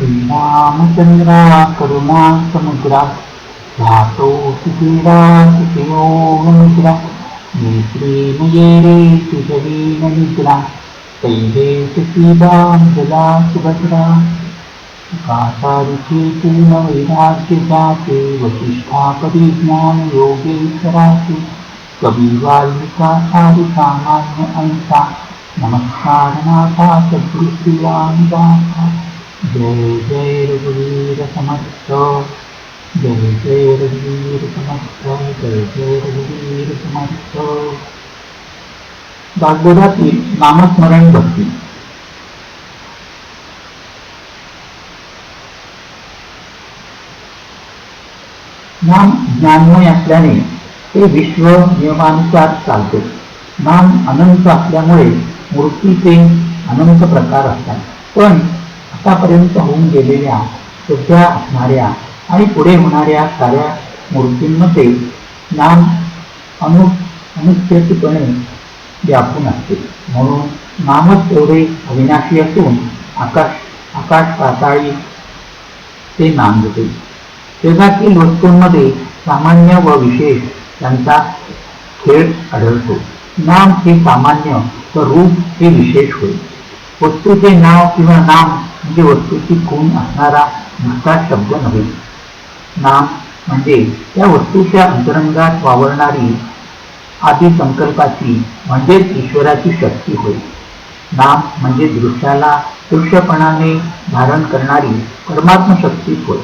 श्रीरामचंद्रा करुणा समुद्रा धातो सुधीरा सुखयो मित्रा नेत्रे रे सुजवीन निद्रा तैले सुखीदांजला सुभद्रा कासारिके पूर्ण वैराग्य जाते वसिष्ठापदी ज्ञान योगेश्वराचे कवी वाल्मिका सारी सामान्य अंसा नमस्कार नाथा सद्गुरुश्रीरामदासा जय जय रघुवीर समर्थ जय जय रघुवीर समर्थ जय जय रघुवीर समर्थ भागवतातील नामस्मरण भक्ती नाम ज्ञानमय असल्याने ते विश्व नियमानुसार चालते नाम अनंत असल्यामुळे मूर्तीचे अनंत प्रकार असतात पण आतापर्यंत होऊन गेलेल्या सध्या असणाऱ्या आणि पुढे होणाऱ्या साऱ्या मूर्तींमध्ये नाम अनु अनुच्छेदपणे व्यापून असते. म्हणून नामच एवढे अविनाशी असून आकाश आकाश पाताळी ते नाम देते. जगातील वस्तूंमध्ये सामान्य व विशेष यांचा खेळ आढळतो. नाम हे सामान्य व रूप हे विशेष होय. वस्तूचे नाव किंवा नाम म्हणजे वस्तूची खूण असणारा नुसता शब्द नव्हे. नाम म्हणजे त्या वस्तूच्या अंतरंगात वावरणारी आदी संकल्पाची म्हणजेच ईश्वराची शक्ती होय. नाम म्हणजे दृश्याला दृश्यपणाने धारण करणारी परमात्म शक्ती होय.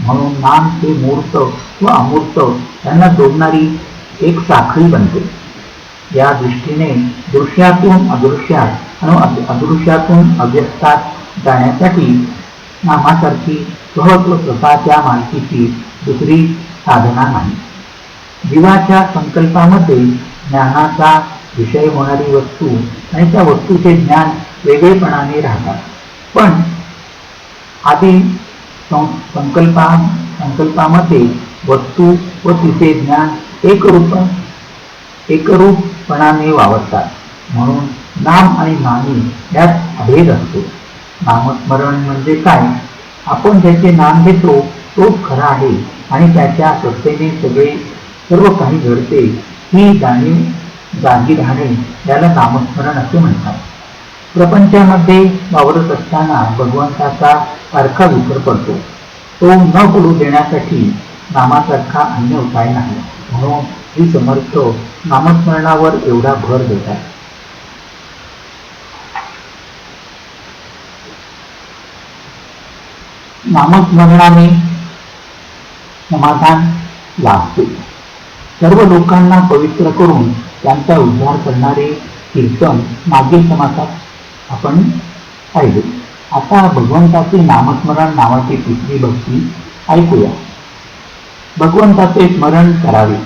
म्हणून नाम हे मूर्त व अमूर्त यांना जोडणारी एक साखळी बनते. या दृष्टीने दृश्यातून अदृश्यात आणि अदृश्यातून अव्यस्तात जाण्यासाठी नामासारखी सहज कृपा त्या मालकीची दुसरी साधना नाही. जीवाच्या संकल्पामध्ये ज्ञानाचा विषय होणारी वस्तू आणि त्या वस्तूचे ज्ञान वेगळेपणाने राहतात. पण आधी संकल्पा संकल्पामध्ये वस्तू व तिचे ज्ञान एकरूप एकरूपपणाने वावरतात. म्हणून नाम आणि नामी यात अभेद असतो. नामस्मरण म्हणजे काय? आपण ज्याचे नाम घेतो तोच खरा आहे आणि त्याच्या सत्तेने सगळे सर्व काही घडते. ही जाणीव जागी राहणे याला नामस्मरण असे म्हणतात. प्रपंचामध्ये वावरत असताना भगवंताचा सारखा विसर पडतो. तो न पडू देण्यासाठी नामासारखा अन्य उपाय नाही. म्हणून ही समर्थ नामस्मरणावर एवढा भर देतात. नामस्मरणाने समाधान लाभते. सर्व लोकांना पवित्र करून त्यांचा उद्धार करणारे कीर्तन मागील समासात आपण पाहिले. आता भगवंताचे नामस्मरण नावाची तिसरी भक्ती ऐकूया. भगवंताचे स्मरण करावे.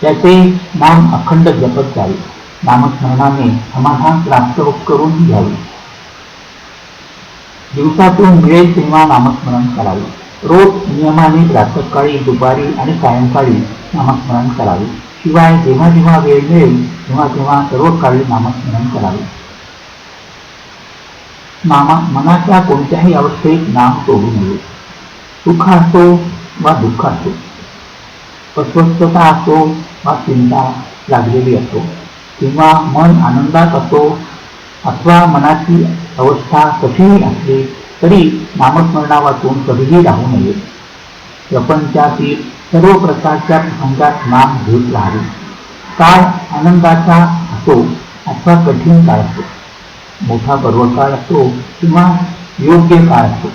त्याचे नाम अखंड जपत जावे. नामस्मरणाने समाधान प्राप्त करून घ्यावे. दिवसातून मिळेल किंवा नामस्मरण करावे. रोज नियमाने प्रातःकाळी दुपारी आणि सायंकाळी नामस्मरण करावे. शिवाय जेव्हा जेव्हा वेळ मिळेल तेव्हा तेव्हा सर्व काळी नामस्मरण करावे. नामा मनाच्या कोणत्याही अवस्थेत नाम सोडू नये. सुख असो वा दुःख असो. अस्वस्थता असो वा चिंता लागलेली असो. किंवा मन आनंदात असो अथवा मनाची अवस्था कशीही असली तरी नामस्मरणा वाचून कधीही राहू नये. प्रपंचातील सर्व प्रकारच्या प्रसंगात नाम घेत राहावे. काळ आनंदाचा असो अथवा कठीण काळ असतो मोठा पर्वकाळ असतो किंवा योग्य काळ असतो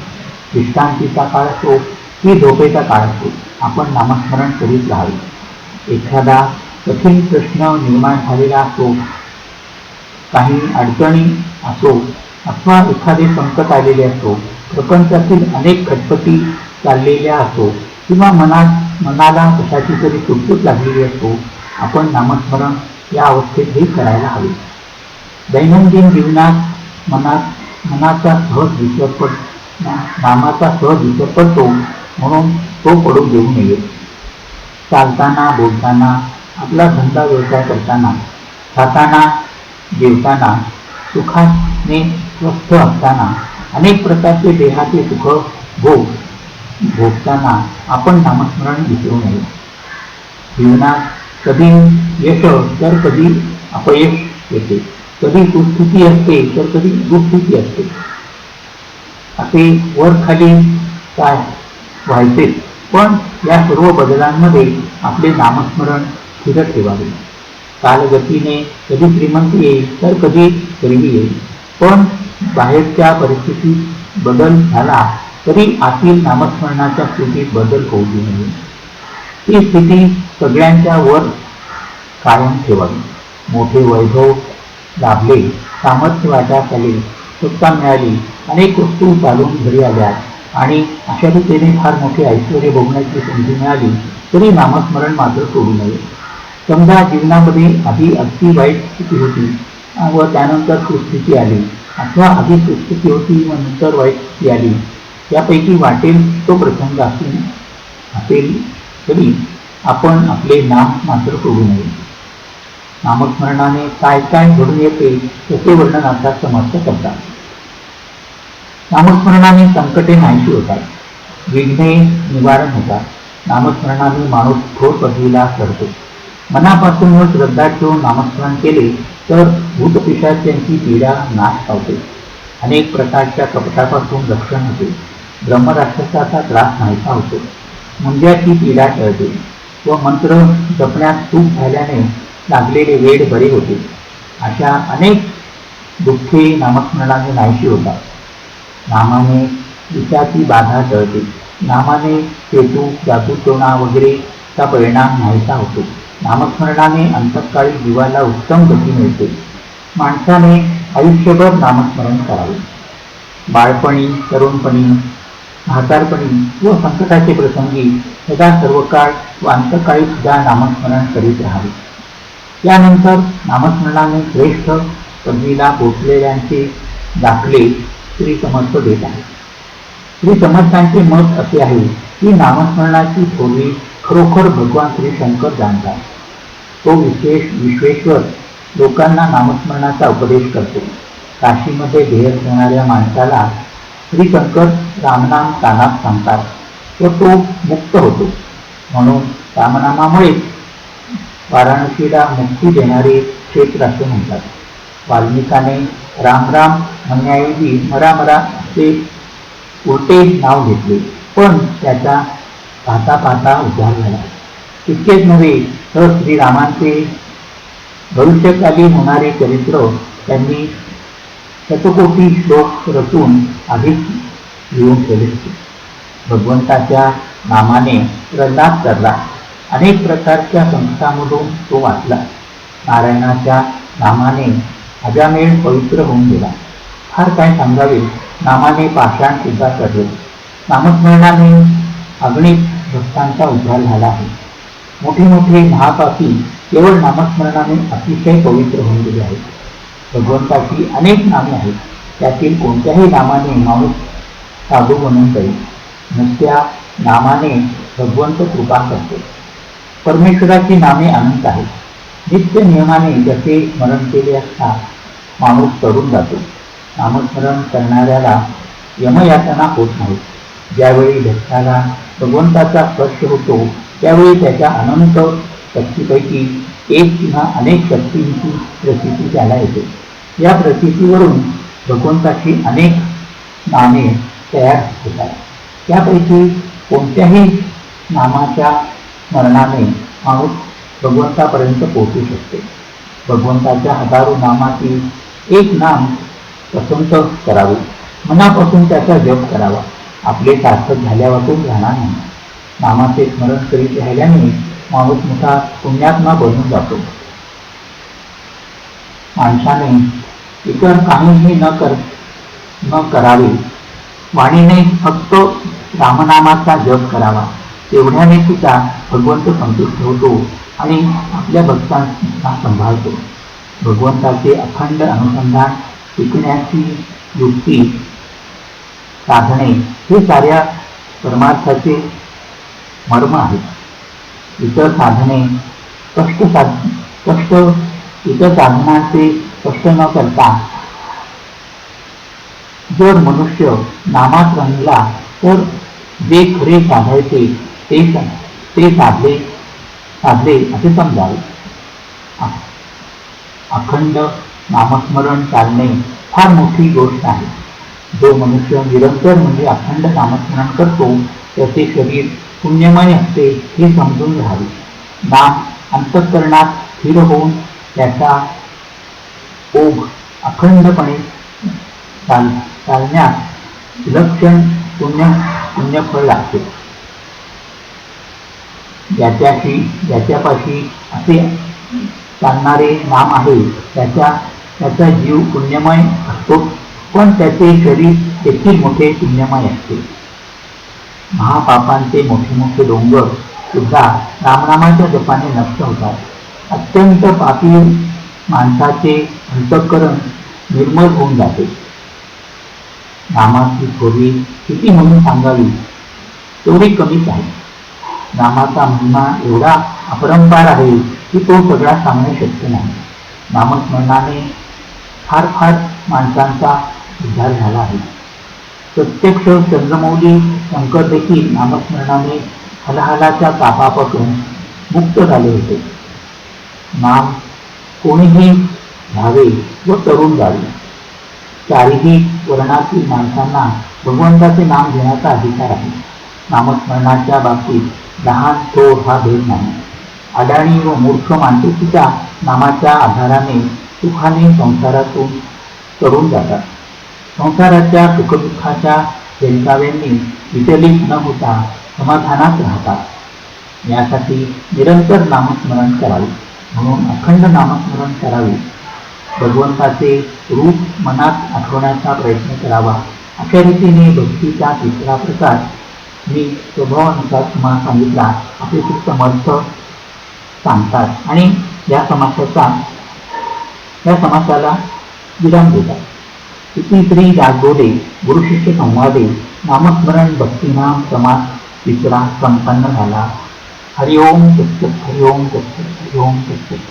विश्रांतीचा काळ असतो की झोपेचा काळ असतो आपण नामस्मरण करीत राहावे. एखादा कठीण प्रश्न निर्माण झालेला असतो काही अडचणी असो अथवा एखादे संकट आलेले असो प्रपंचातील अनेक खटपटी चाललेल्या असो किंवा मनात मनाला कशाची तरी सुटसूट लागलेली असो आपण नामस्मरण या अवस्थेतही करायला हवे. दैनंदिन जीवनात मनात मनाचा सहज विसर पड नामाचा सहज विसर पडतो म्हणून तो पडून देऊ नये. चालताना बोलताना आपला धंदा व्यवसाय करताना खाताना जेवताना सुखाने स्वस्थ असताना अनेक प्रकारचे देहाचे सुख भोग भोगताना आपण नामस्मरण विसरू नये. जीवनात कधी यश तर कधी अपयश येते. कधी सुस्थिती असते तर कधी दुःस्थिती असते. असे वर खाली काय व्हायचे? पण या सर्व बदलांमध्ये आपले नामस्मरण स्थिर ठेवावे. कालगतीने कधी श्रीमंती येईल तर कधी गरिबी येईल. पण बाहेरच्या परिस्थितीत बदल झाला तरी आतील नामस्मरणाच्या स्थितीत बदल होऊ नये. ती स्थिती सगळ्यांच्या वर कायम ठेवावी. मोठे वैभव लाभले सामर्थ्य वाटात आले सत्ता मिळाली अनेक वस्तू चालून घरी आल्या आणि अशा रीतीने फार मोठे ऐश्वर बघण्याची संधी मिळाली तरी नामस्मरण मात्र सोडू नये. समजा जीवनामध्ये आधी अगदी वाईट स्थिती होती व त्यानंतर सुस्थिती आली. अथवा आधी सुस्थिती होती व नंतर वाईट स्थिती आली. यापैकी वाटेल तो प्रसंग असून असेल तरी आपण आपले नाम मात्र सोडू नये. नामस्मरणाने काय काय घडून येते त्याचे वर्णन आता समर्थ करतात. नामस्मरणाने संकटे नाहीशी होतात. विघ्ने निवारण होतात. नामस्मरणाने माणूस थोर पदवीला करतो मनापासून व श्रद्धा ठेवून नामस्मरण केले तर भूतपिशाच्यांची पीडा नाश पावते. अनेक प्रकारच्या कपटापासून रक्षण होते. ब्रह्मराक्षसाचा त्रास नाहीसा होतो मुंज्याची पीडा टळते. व मंत्र जपण्यात चूक झाल्याने लागलेले वेड बरे होते. अशा अनेक दुःखे नामस्मरणाने नाहीशी होतात. नामाने विषाची बाधा टळते. नामाने केतू जादूटोणा वगैरेचा परिणाम नाहीसा होतो. नामस्मरणाने अंतकाळी जीवाला उत्तम गती मिळते. माणसाने आयुष्यभर नामस्मरण करावे. बाळपणी तरुणपणी म्हातारपणी व संकटाचे प्रसंगी सदा सर्व काळ व अंतकाळी सुद्धा नामस्मरण करीत राहावे. त्यानंतर नामस्मरणाने श्रेष्ठ पदवीला पोचलेल्यांचे दाखले श्री समर्थ देत आहे श्री समर्थांचे मत असे आहे की नामस्मरणाची थोडी खरोखर भगवान श्री शंकर जाणतात. तो विशेष विश्वेश्वर लोकांना नामस्मरणाचा उपदेश करतो. काशीमध्ये ध्येय ठेवणाऱ्या माणसाला श्री शंकर रामनाम कानात सांगतात व तो मुक्त होतो. म्हणून रामनामामुळे वाराणसीला मुक्ती देणारे क्षेत्र असे म्हणतात. वाल्मिकाने राम राम म्हणण्याऐवजी मरा मरा ते उलटे नाव घेतले. पण त्याचा पाहता पाहता उद्धार झाला. इतकेच नव्हे तर श्रीरामांचे भविष्यकाली होणारे चरित्र त्यांनी शतकोटी श्लोक रचून आधीच लिहून ठेवले होते. भगवंताच्या नामाने प्रल्हाद करला. अनेक प्रकारच्या संस्थांमधून तो वाचला. नारायणाच्या नामाने अजामेळ पवित्र होऊन गेला. फार काय सांगावे नामाने पाषाण सुद्धा करले नामस्मरणाने अग्नीत भक्तांचा उद्धार झाला आहे. मोठे मोठे महापापी केवळ नामस्मरणाने अतिशय पवित्र होऊन गेले आहेत. भगवंताची अनेक नामे आहेत. त्यातील कोणत्याही नामाने माणूस साधू बनून जाईल. नुसत्या नामाने भगवंत कृपा करतो. परमेश्वराची नामे अनंत आहेत. नित्य नियमाने जसे स्मरण केले असता माणूस तरुण जातो. नामस्मरण करणाऱ्याला यमयातना होत नाही ज्यावेळी भक्ताला भगवंताचा स्पर्श होतो त्यावेळी त्याच्या अनंत शक्तीपैकी एक किंवा अनेक शक्तींची प्रसिद्धी त्याला येते. या प्रसिद्धीवरून भगवंताची अनेक नामे तयार होतात. त्यापैकी कोणत्याही नामाच्या स्मरणाने माणूस भगवंतापर्यंत पोहोचू शकते. भगवंताच्या हजारो नामातील एक नाम पसंत करावे. मनापासून त्याचा जप करावा. आपले सार्थक झाल्यापासून राहणार नाही. नामाचे स्मरण करीत राहिल्याने माणूस मोठा पुण्यात्मा बनून जातो. माणसाने इतर काहीही न कर न करावे वाणीने फक्त रामनामाचा जप करावा तेवढ्याने सुद्धा भगवंत संतुष्ट होतो आणि आपल्या भक्तांना सांभाळतो. भगवंताचे अखंड अनुसंधान शिकण्याची युक्ती साधणे हे साऱ्या परमार्थाचे मर्म आहेत. इतर साधने कष्ट साध कष्ट इतर साधनाचे कष्ट न करता जर मनुष्य नामात रंगला तर जे खरे साधायचे ते ते साधले साधले असे समजावे. अखंड नामस्मरण चालणे फार मोठी गोष्ट आहे. जो मनुष्य निरंतर म्हणजे अखंड नामस्मरण करतो त्याचे शरीर पुण्यमय असते हे समजून घ्यावे. नाम अंतःकरणात स्थिर होऊन त्याचा ओघ अखंडपणे चाल चालण्यास विलक्षण पुण्य पुण्यफळ लागते. ज्याच्याशी ज्याच्यापाशी असे चालणारे नाम आहे त्याच्या त्याचा जीव पुण्यमय असतो. पण त्याचे शरीर देखील मोठे पुण्यमय असते. महापापांचे मोठे मोठे डोंगर सुद्धा रामनामाच्या जपाने नष्ट होतात. अत्यंत पापी माणसाचे अंतःकरण निर्मळ होऊन जाते. नामाची थोडी किती म्हणून सांगावी? तेवढी कमीच आहे. नामाचा महिमा एवढा अपरंपार आहे की तो सगळा सांगणे शक्य नाही. नामस्मरणाने फार फार माणसांचा उद्धार झाला आहे. प्रत्यक्ष चंद्रमौली शंकर देखील नामस्मरणाने हलाहलाच्या तापापासून मुक्त झाले होते. नाम कोणीही घ्यावे व तरुण जावे. चारीही वर्णातील माणसांना भगवंताचे नाम घेण्याचा अधिकार आहे. नामस्मरणाच्या बाबतीत लहान थोर हा भेद नाही. अडाणी व मूर्ख माणसे सुद्धा नामाच्या आधाराने सुखाने संसारातून तरुण जातात. संसाराच्या सुखदुःखाच्या वेलकाव्यांनी विचलित न होता समाधानात राहतात. यासाठी निरंतर नामस्मरण करावे म्हणून अखंड नामस्मरण करावे. भगवंताचे रूप मनात आठवण्याचा प्रयत्न करावा अशा रीतीने भक्तीचा तिसरा प्रकार मी स्वभावानुसार तुम्हाला सांगितला. असे खूप समर्थ सांगतात आणि या समासाचा या समासाला विराम देतात. श्री दासबोधे गुरुशिष्य संवादे नामस्मरण भक्तिनाम समाज तिसरा संपन्न झाला. हरिओम तत्सत हरिओम तत्सत हरिओम तत्सत.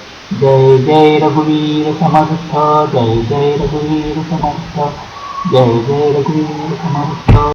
जय जय रघुवीर समर्थ जय जय रघुवीर समर्थ जय जय रघुवीर समर्थ.